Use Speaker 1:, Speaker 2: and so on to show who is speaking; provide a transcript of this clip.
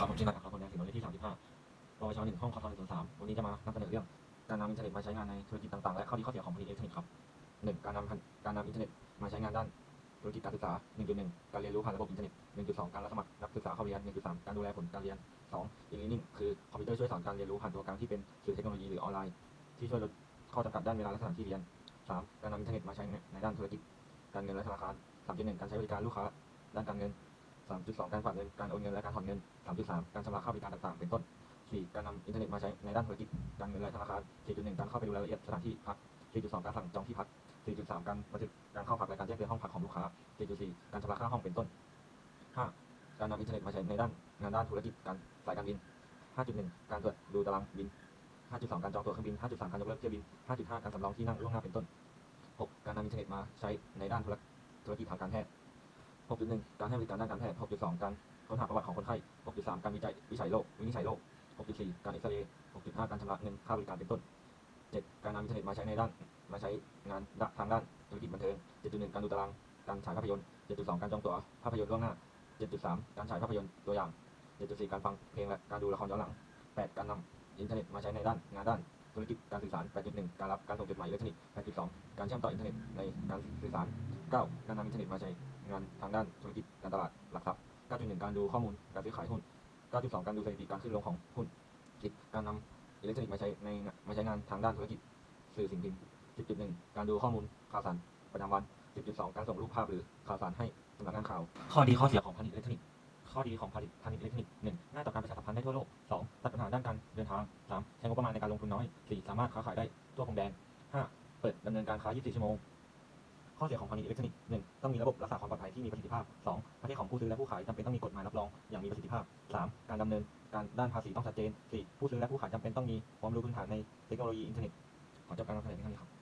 Speaker 1: ครับผมชื่อนายอัครพลแดงสิงห์หมายเลขที่35ปวช1ห้องคอท103วันนี้จะมานำเสนอเรื่อง การนำอินเทอร์เน็ตมาใช้งานในธุรกิจต่างๆ และข้อดีข้อเสียของผลิตอิเล็กทรอนิกส์ครับ 1. การนำการนำอินเทอร์เน็ตมาใช้งานด้านธุรกิจการศึกษา 1.1 การเรียนรู้ผ่านระบบอินเทอร์เน็ต 1.2 การรับสมัครนักศึกษาเข้าเรียน 1.3 การดูแลผลการเรียน 2. e-learning คือคอมพิวเตอร์ช่วยสอนการเรียนรู้ผ่านตัวกลางที่เป็นสื่อเทคโนโลยีหรือออนไลน์ ที่ช่วยลดข้อจำกัดด้านเวลาและสถานที่เรียน 3. การนำอินเทอร์เน็ตมาใช้ในด้านธุรกิจการเงินและธนาคาร 3.1 การใช้บริการลูกค้าด้านการเงิน 3.2 การฝากเงิน การโอนเงิน และการถอนเงิน 3.3 การชำระค่าบริการต่างๆ เป็นต้น 4. การนำอินเทอร์เน็ตมาใช้ในด้านธุรกิจ การเงินและธนาคาร 4.1 การเข้าไปดูรายละเอียดสถานที่พัก 4.2 การสั่งจองที่พัก 4.3 การบันทึกการเข้าพักและการแจ้งเตือนห้องพักของลูกค้า 4.4 การชำระค่าห้องเป็นต้น 5. การนำอินเทอร์เน็ตมาใช้ในด้านงานด้านธุรกิจ การสายการบิน 5.1 การตรวจดูตารางบิน 5.2 การจองตั๋วเครื่องบิน 5.3 การยกเลิกเที่ยวบิน 5.5 การสำรองที่นั่งล่วงหน้าเป็นต้น 6. การนำอินเทอร์เน็ตมาใช้ในด้านธุรธุรกิจทางการแพทย์ 6.1 การให้บริการด้านการแพทย์ 6.2 การค้นหาประวัติของคนไข้ 6.3 การวิจัยวิจัยโรควินิจฉัยโรค 6.4 การเอ็กซเรย์ 6.5 การชำระเงินค่าบริการเป็นต้น 7. การนำอินเทอร์เน็ตมาใช้ในด้าน มาใช้งานทางด้านธุรกิจบันเทิง 7.1 การดูตาราง การฉายภาพยนตร์ 7.2 การจองตั๋วภาพยนตร์ล่วงหน้า 7.3 การฉายภาพยนตร์ตัวอย่าง 7.4 การฟังเพลงและการดูละครย้อนหลัง 8. การนำอินเทอร์เน็ตมาใช้ในด้านงานด้านธุรกิจการสื่อสาร 8.1 การรับการส่งจดหมายอิเล็กทรอนิกส์ 8.2 การเชื่อมต่ออินเทอร์เน็ตในการสื่อสาร 9. การนำอินเทอร์เน็ตมาใช้ งานทางด้านธุรกิจการตลาดหลักทรัพย์ 9.1 การดูข้อมูลการซื้อขายหุ้น 9.2 การดูสถิติการขึ้นลงของหุ้น 10. การนำอิเล็กทรอนิกส์มาใช้ในมาใช้งานทางด้านธุรกิจสื่อสิ่งพิมพ์ 10.1 การดูข้อมูลข่าวสารประจำวัน 10.2 การส่งรูปภาพหรือข่าวสารให้สำนักงานข่าว ข้อดีข้อเสียของพาณิชย์อิเล็กทรอนิกส์ ข้อดีของพาณิชย์พาณิชย์อิเล็กทรอนิกส์ 1. ง่ายต่อการประชาสัมพันธ์ได้ทั่วโลก 2. ตัดปัญหาด้านการเดินทาง 3. ใช้งบประมาณในการลงทุนน้อย 4. สามารถค้าขายได้ทั่วพรมแดน 5. เปิดดำเนินการค้า 24 ชั่วโมง ข้อเสียของพาณิชย์อิเล็กทรอนิกส์หนึ่งต้องมีระบบรักษาความปลอดภัยที่มีประสิทธิภาพ 2. ประเทศของผู้ซื้อและผู้ขายจำเป็นต้องมีกฎหมายรับรองอย่างมีประสิทธิภาพ 3. การดำเนินการด้านภาษีต้องชัดเจน 4. ผู้ซื้อและผู้ขายจำเป็นต้องมีความรู้พื้นฐานในเทคโนโลยีอินเทอร์เน็ตขอจบการนำเสนอเพียงเท่านี้ครับ